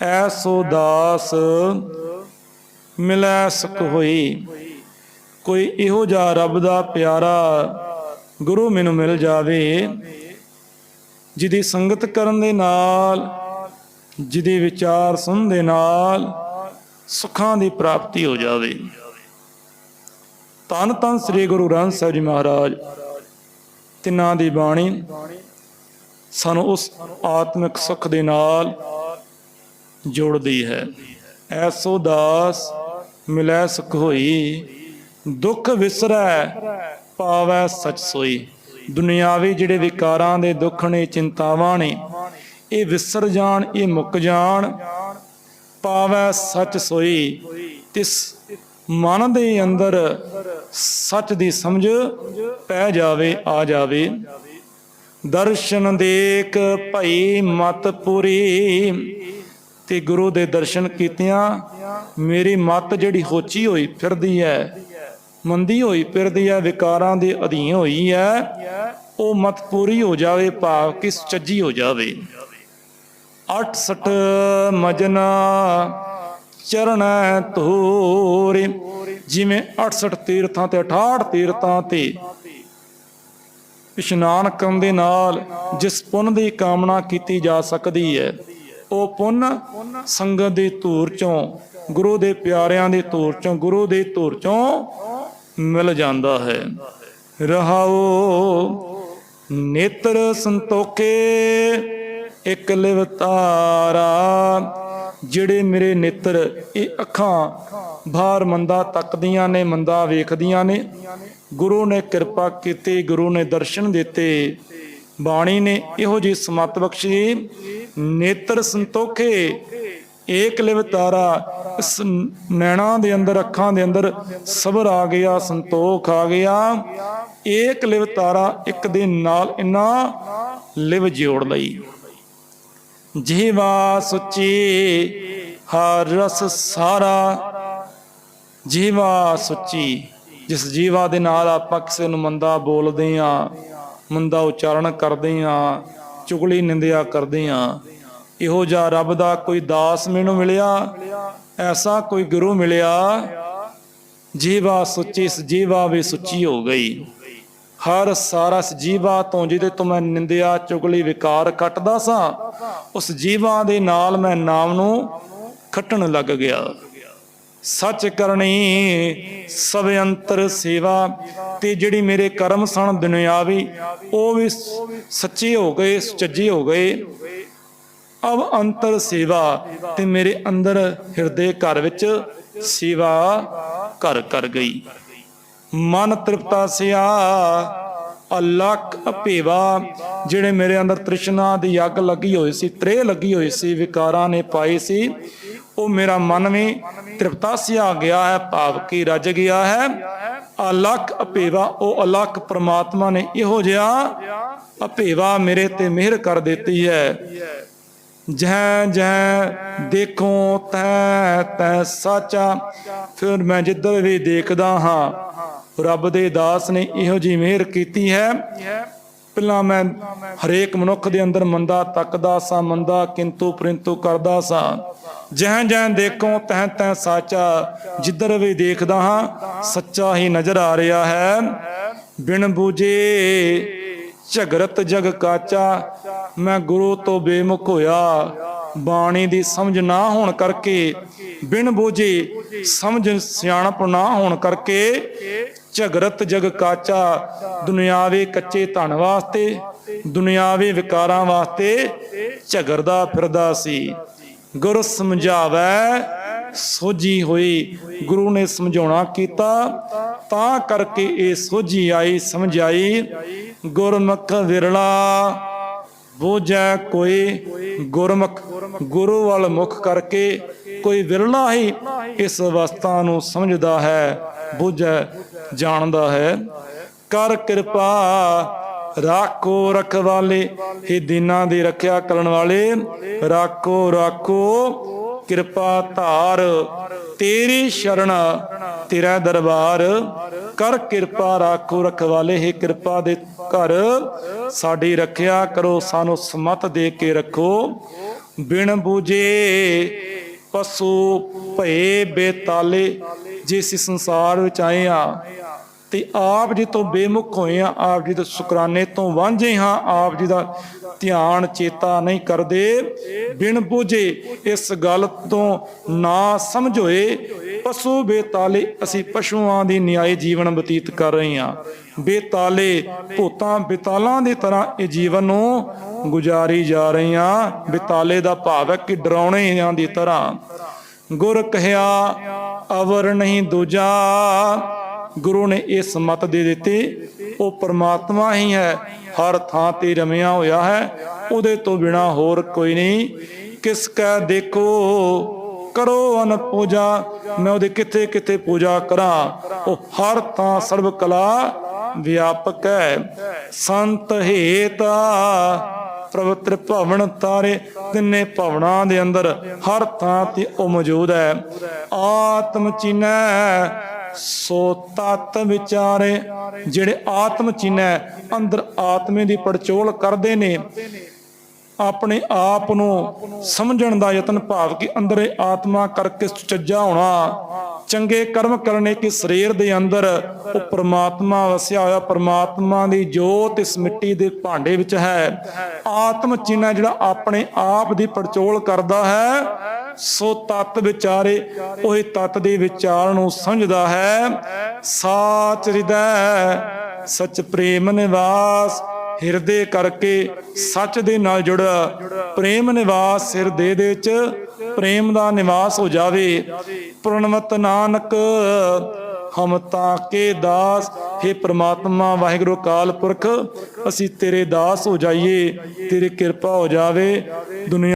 ਐਸੋ ਦਾਸ ਮਿਲੈ ਸੁਖ ਹੋਈ। ਕੋਈ ਇਹੋ ਜਿਹਾ ਰੱਬ ਦਾ ਪਿਆਰਾ ਗੁਰੂ ਮੈਨੂੰ ਮਿਲ ਜਾਵੇ, ਜਿਹਦੀ ਸੰਗਤ ਕਰਨ ਦੇ ਨਾਲ, ਜਿਹਦੇ ਵਿਚਾਰ ਸੁਣਨ ਦੇ ਨਾਲ ਸੁੱਖਾਂ ਦੀ ਪ੍ਰਾਪਤੀ ਹੋ ਜਾਵੇ। ਤਨ ਤਨ ਸ੍ਰੀ ਗੁਰੂ ਗ੍ਰੰਥ ਸਾਹਿਬ ਜੀ ਮਹਾਰਾਜ। ਤਿੰਨਾਂ ਦੀ ਬਾਣੀ ਸਾਨੂੰ ਉਸ ਆਤਮਿਕ ਸੁੱਖ ਦੇ ਨਾਲ ਜੋੜਦੀ ਹੈ। ਐਸੋ ਦਾਸ ਮਿਲੈ ਸੁਖ ਹੋਈ, ਦੁੱਖ ਵਿਸਰੈ ਪਾਵੈ ਸਚ ਸੋਈ। ਦੁਨਿਆਵੀ ਜਿਹੜੇ ਵਿਕਾਰਾਂ ਦੇ ਦੁੱਖ ਨੇ, ਚਿੰਤਾਵਾਂ ਨੇ, ਇਹ ਵਿਸਰ ਜਾਣ, ਇਹ ਮੁੱਕ ਜਾਣ, ਪਾਵੈ ਸਚ ਸੋਈ। ਤਿਸ ਮਨ ਦੇ ਅੰਦਰ ਸੱਚ ਦੀ ਸਮਝ ਪੈ ਜਾਵੇ, ਆ ਜਾਵੇ। ਦਰਸ਼ਨ ਦੇਖ ਭਈ ਮਤ ਪੂਰੀ। ਤੇ ਗੁਰੂ ਦੇ ਦਰਸ਼ਨ ਕੀਤਿਆਂ, ਮੇਰੀ ਮਤ ਜਿਹੜੀ ਹੋਚੀ ਹੋਈ ਫਿਰਦੀ ਹੈ ਮੰਦੀ ਹੋਈ ਫਿਰਦੀ ਹੈ ਵਿਕਾਰਾਂ ਦੇ ਅਧੀਨ ਹੋਈ ਹੈ ਉਹ ਮਤ ਪੂਰੀ ਹੋ ਜਾਵੇ, ਭਾਵ ਕਿ ਸੁਚੱਜੀ ਹੋ ਜਾਵੇ। 68 ਮਜਨਾ ਚਰਨ ਧੂਰੇ। ਜਿਵੇਂ 68 ਤੀਰਥਾਂ ਤੇ 68 ਤੀਰਥਾਂ ਤੇ ਇਸ਼ਨਾਨ ਕਰਨ ਦੇ ਨਾਲ ਜਿਸ ਪੁੰਨ ਦੀ ਕਾਮਨਾ ਕੀਤੀ ਜਾ ਸਕਦੀ ਹੈ, ਉਹ ਪੁੰਨ ਸੰਗਤ ਦੀ ਧੂਰ ਚੋਂ, ਗੁਰੂ ਦੇ ਪਿਆਰਿਆਂ ਦੇ ਧੂਰ ਚੋਂ, ਗੁਰੂ ਦੇ ਧੂਰ ਚੋਂ ਮਿਲ ਜਾਂਦਾ ਹੈ। ਰਹਾਓ ਨੇਤਰ ਸੰਤੋਖੇ ਇੱਕ ਲਿਵਤਾਰਾ ਜਿਹੜੇ ਮੇਰੇ ਨੇਤਰ, ਇਹ ਅੱਖਾਂ ਬਾਹਰ ਮੰਦਾ ਤੱਕਦੀਆਂ ਨੇ, ਮੰਦਾ ਵੇਖਦੀਆਂ ਨੇ। ਗੁਰੂ ਨੇ ਕਿਰਪਾ ਕੀਤੀ, ਗੁਰੂ ਨੇ ਦਰਸ਼ਨ ਦਿੱਤੇ। ਬਾਣੀ ਨੇ ਇਹੋ ਜੀ ਸਮਤ ਬਖਸ਼ੀ, ਨੇਤਰ ਸੰਤੋਖੇ, ਏਕ ਲਿਵਤਾਰਾ ਇਸ ਨੈਣਾ ਦੇ ਅੰਦਰ, ਅੱਖਾਂ ਦੇ ਅੰਦਰ ਸਬਰ ਆ ਗਿਆ, ਸੰਤੋਖ ਆ ਗਿਆ। ਏਕ ਲਿਵ ਤਾਰਾ ਇੱਕ ਦੇ ਨਾਲ ਇਨਾ ਲਿਵ ਜੋੜ ਲਈ। ਜੀਵਾ ਸੁੱਚੀ, ਹਰ ਰਸ ਸਾਰਾ। ਜੀਵਾ ਸੁੱਚੀ, ਜਿਸ ਜੀਵਾ ਦੇ ਨਾਲ ਆਪਾਂ ਕਿਸੇ ਨੂੰ ਮੰਦਾ ਬੋਲਦੇ ਆ ਮੰਦਾ ਉਚਾਰਨ ਕਰਦੇ ਆ ਚੁਗਲੀ ਨਿੰਦਿਆ ਕਰਦੇ ਆ ਇਹੋ ਜਿਹਾ ਰੱਬ ਦਾ ਕੋਈ ਦਾਸ ਮੈਨੂੰ ਮਿਲਿਆ, ਐਸਾ ਕੋਈ ਗੁਰੂ ਮਿਲਿਆ। ਜੀਵਾ ਸੁੱਚੀ, ਇਸ ਜੀਵਾ ਵੀ ਸੁੱਚੀ ਹੋ ਗਈ। ਹਰ ਸਾਰਾ ਜੀਵਾ ਤੋਂ ਜਿਹਦੇ ਤੋਂ ਮੈਂ ਨਿੰਦਿਆ, ਚੁਗਲੀ, ਵਿਕਾਰ ਕੱਟਦਾ ਸਾਂ, ਉਸ ਜੀਵਾ ਦੇ ਨਾਲ ਮੈਂ ਨਾਮ ਨੂੰ ਖੱਟਣ ਲੱਗ ਗਿਆ। ਸੱਚ ਕਰਨੀ, ਸਭ ਅੰਤਰ ਸੇਵਾ ਤੇ ਜਿਹੜੀ ਮੇਰੇ ਕਰਮ ਸਣ ਦੁਨਿਆਵੀ ਉਹ ਵੀ ਸੱਚੇ ਹੋ ਗਏ, ਸੁਚੱਜੇ ਹੋ ਗਏ। ਅਬ ਅੰਤਰ ਸੇਵਾ ਤੇ ਮੇਰੇ ਅੰਦਰ ਹਿਰਦੇ ਘਰ ਵਿੱਚ ਸੇਵਾ ਘਰ ਕਰ ਗਈ। ਮਨ ਤ੍ਰਿਪਤਾ ਸਿਆ ਅਲਖ ਅਪੇਵਾ ਜਿਹੜੇ ਮੇਰੇ ਅੰਦਰ ਤ੍ਰਿਸ਼ਨਾ ਦੀ ਅੱਗ ਲੱਗੀ ਹੋਈ ਸੀ, ਤ੍ਰੇ ਲੱਗੀ ਹੋਈ ਸੀ, ਵਿਕਾਰਾਂ ਨੇ ਪਾਈ ਸੀ, ਉਹ ਮੇਰਾ ਮਨ ਵੀ ਤ੍ਰਿਪਤਾ ਸਿਆ ਗਿਆ ਹੈ, ਭਾਵ ਕੀ ਰੱਜ ਗਿਆ ਹੈ। ਅਲਖ ਅਪੇਵਾ ਉਹ ਅਲਖ ਪ੍ਰਮਾਤਮਾ ਨੇ ਇਹੋ ਜਿਹਾ ਅਪੇਵਾ ਮੇਰੇ ਤੇ ਮਿਹਰ ਕਰ ਦਿੱਤੀ ਹੈ। ਜਹ ਜਹ ਦੇਖੋ ਤੈ ਤੈ ਸਾਚਾ। ਫਿਰ ਮੈਂ ਜਿੱਧਰ ਵੀ ਦੇਖਦਾ ਹਾਂ, ਰੱਬ ਦੇ ਦਾਸ ਨੇ ਇਹੋ ਜੀ ਮਿਹਰ ਕੀਤੀ ਹੈ। ਪਹਿਲਾਂ ਮੈਂ ਹਰੇਕ ਮਨੁੱਖ ਦੇ ਅੰਦਰ ਮੰਦਾ, ਤੱਕਦਾ ਸਾਂ, ਮੰਦਾ ਕਿੰਤੂ ਪ੍ਰਿੰਤੂ ਕਰਦਾ ਸਾਂ। ਜਹ ਜਹ ਦੇਖੋ ਤਹ ਤਹ ਸਾਚਾ। ਜਿੱਧਰ ਵੀ ਦੇਖਦਾ ਹਾਂ, ਸੱਚਾ ਹੀ ਨਜ਼ਰ ਆ ਰਿਹਾ ਹੈ। ਬਿਨ ਬੂਝੇ ਝਗਰਤ ਜਗ ਕਾਚਾ, ਮੈਂ ਗੁਰੂ ਤੋਂ ਬੇਮੁਖ ਹੋਇਆ। ਬਾਣੀ ਦੀ ਸਮਝ ਨਾ ਹੋਣ ਕਰਕੇ, ਬਿਨ ਬੋਝੇ ਸਮਝ ਸਿਆਣਪ ਨਾ ਹੋਣ ਕਰਕੇ ਝਗਰਤ ਜਗ ਕਾਚਾ, ਦੁਨਿਆਵੇ ਕੱਚੇ ਧਨ ਵਾਸਤੇ, ਦੁਨਿਆਵੇ ਵਿਕਾਰਾਂ ਵਾਸਤੇ ਝਗਰਦਾ ਫਿਰਦਾ ਸੀ। ਗੁਰ ਸਮਝਾਵੇ ਸੋਝੀ ਹੋਈ ਗੁਰੂ ਨੇ ਸਮਝਾਉਣਾ ਕੀਤਾ, ਤਾਂ ਕਰਕੇ ਇਹ ਸੋਝੀ ਆਈ ਸਮਝ ਆਈ ਗੁਰਮੁਖ ਵਿਰਲਾ, ਬੋਝੈ ਕੋਈ ਗੁਰਮੁਖ, ਗੁਰੂ ਵੱਲ ਮੁਖ ਕਰਕੇ ਕੋਈ ਵਿਰਲਾ ਹੀ ਇਸ ਅਵਸਥਾ ਨੂੰ ਸਮਝਦਾ ਹੈ, ਬੁੱਝੈ, ਜਾਣਦਾ ਹੈ। ਕਰ ਕਿਰਪਾ ਰਾਖੋ ਰਖਵਾਲੇ, ਇਹ ਦਿਨਾਂ ਦੀ ਰੱਖਿਆ ਕਰਨ ਵਾਲੇ, ਰਾਖੋ ਰਾਖੋ ਕਿਰਪਾ ਧਾਰ, ਤੇਰੀ ਸ਼ਰਨ ਤੇਰਾ ਦਰਬਾਰ। ਕਰ ਕਿਰਪਾ ਰਾਖੋ ਰਖਵਾਲੇ, ਹੈ ਕਿਰਪਾ ਦੇ ਘਰ। ਸਾਡੀ ਰੱਖਿਆ ਕਰੋ, ਸਾਨੂੰ ਸਮਤ ਦੇ ਕੇ ਰੱਖੋ। ਬਿਨ ਬੂਝੇ ਪਸ਼ੂ ਭਏ ਬੇਤਾਲੇ, ਜਿਸ ਸੰਸਾਰ ਵਿੱਚ ਆਏ ਆ ਤੇ ਆਪ ਜੀ ਤੋਂ ਬੇਮੁਖ ਹੋਏ ਆ ਆਪ ਜੀ ਦੇ ਸ਼ੁਕਰਾਨੇ ਤੋਂ ਵਾਂਝੇ ਹਾਂ, ਆਪ ਜੀ ਦਾ ਧਿਆਨ ਚੇਤਾ ਨਹੀਂ ਕਰਦੇ। ਬਿਨ ਬੁਝੇ ਇਸ ਗੱਲ ਤੋਂ ਨਾ ਸਮਝੋਏ, ਪਸ਼ੂ ਬੇਤਾਲੇ ਅਸੀਂ ਪਸ਼ੂਆਂ ਦੀ ਨਿਆਏ ਜੀਵਨ ਬਤੀਤ ਕਰ ਰਹੇ ਹਾਂ। ਬੇਤਾਲੇ ਭੂਤਾਂ ਬੇਤਾਲਾਂ ਦੀ ਤਰ੍ਹਾਂ ਇਹ ਜੀਵਨ ਨੂੰ ਗੁਜ਼ਾਰੀ ਜਾ ਰਹੇ ਹਾਂ। ਬੇਤਾਲੇ ਦਾ ਭਾਵ ਹੈ ਕਿ ਡਰਾਉਣਿਆਂ ਦੀ ਤਰ੍ਹਾਂ। ਗੁਰ ਕਹਿਆ, ਅਵਰ ਨਹੀਂ ਦੂਜਾ ਗੁਰੂ ਨੇ ਇਸ ਮਤ ਦੇ ਦਿੱਤੀ, ਉਹ ਪ੍ਰਮਾਤਮਾ ਹੀ ਹੈ, ਹਰ ਥਾਂ ਤੇ ਰਮਿਆ ਹੋਇਆ ਹੈ, ਉਹਦੇ ਤੋਂ ਬਿਨਾ ਹੋਰ ਕੋਈ ਨਹੀਂ। ਕਿਸ ਕੈ ਦੇਖੋ, ਕਰੋ ਅਨ ਪੂਜਾ, ਮੈਂ ਉਹਦੇ ਕਿੱਥੇ ਕਿੱਥੇ ਪੂਜਾ ਕਰਾਂ, ਉਹ ਹਰ ਥਾਂ ਸਰਬ ਕਲਾ ਵਿਆਪਕ ਹੈ। ਸੰਤ ਹੇਤਾ ਪਵਿੱਤਰ ਭਵਨ ਤਾਰੇ, ਤਿੰਨੇ ਭਵਨਾਂ ਦੇ ਅੰਦਰ ਹਰ ਥਾਂ ਤੇ ਉਹ ਮੌਜੂਦ ਹੈ। ਆਤਮ ਚਿਨੈ ਸੋ ਤਤ ਵਿਚਾਰੇ ਜਿਹੜੇ ਆਤਮ ਚਿਨੈ ਅੰਦਰ ਆਤਮੇ ਦੀ ਪੜਚੋਲ ਕਰਦੇ ਨੇ, ਆਪਣੇ ਆਪ ਨੂੰ ਸਮਝਣ ਦਾ ਯਤਨ ਭਾਵ ਕਿ ਅੰਦਰੇ ਆਤਮਾ ਕਰਕੇ ਸੁਚੱਜਾ ਹੋਣਾ। ਚੰਗੇ ਕਰਮ ਕਰਨੇ ਕਿ ਸਰੀਰ ਦੇ ਅੰਦਰ ਉਹ ਪ੍ਰਮਾਤਮਾ ਵਸਿਆ ਹੋਇਆ, ਪ੍ਰਮਾਤਮਾ ਦੀ ਜੋਤ ਇਸ ਮਿੱਟੀ ਦੇ ਭਾਂਡੇ ਵਿੱਚ ਹੈ। ਆਤਮ ਚਿੰਨਾ ਜਿਹੜਾ ਆਪਣੇ ਆਪ ਦੀ ਪੜਚੋਲ ਕਰਦਾ ਹੈ। ਸੋ ਤਤ ਵਿਚਾਰੇ, ਉਹੀ ਤਤ ਦੇ ਵਿਚਾਰ ਨੂੰ ਸਮਝਦਾ ਹੈ। ਸਾਚ ਹਿਰਦੈ, ਸਚ ਪ੍ਰੇਮ ਨਿਵਾਸ, ਹਿਰਦੇ ਕਰਕੇ ਸੱਚ ਦੇ ਨਾਲ ਜੁੜਾ। ਪ੍ਰੇਮ ਨਿਵਾਸ ਹਿਰਦੇ ਦੇ ਵਿੱਚ, ਪ੍ਰੇਮ ਦਾ ਨਿਵਾਸ ਹੋ ਜਾਵੇ। ਪ੍ਰਣਵਤ ਨਾਨਕ, ਹਮ ਤਾਂ ਕੇ ਦਾਸ। हे ਪ੍ਰਮਾਤਮਾ, ਵਾਹਿਗੁਰੂ ਕਾਲ ਪੁਰਖ, ਅਸੀਂ ਤੇਰੇ ਦਾਸ ਹੋ ਜਾਈਏ, ਤੇਰੀ ਕਿਰਪਾ ਹੋ ਜਾਵੇ। ਦੁਨੀਆ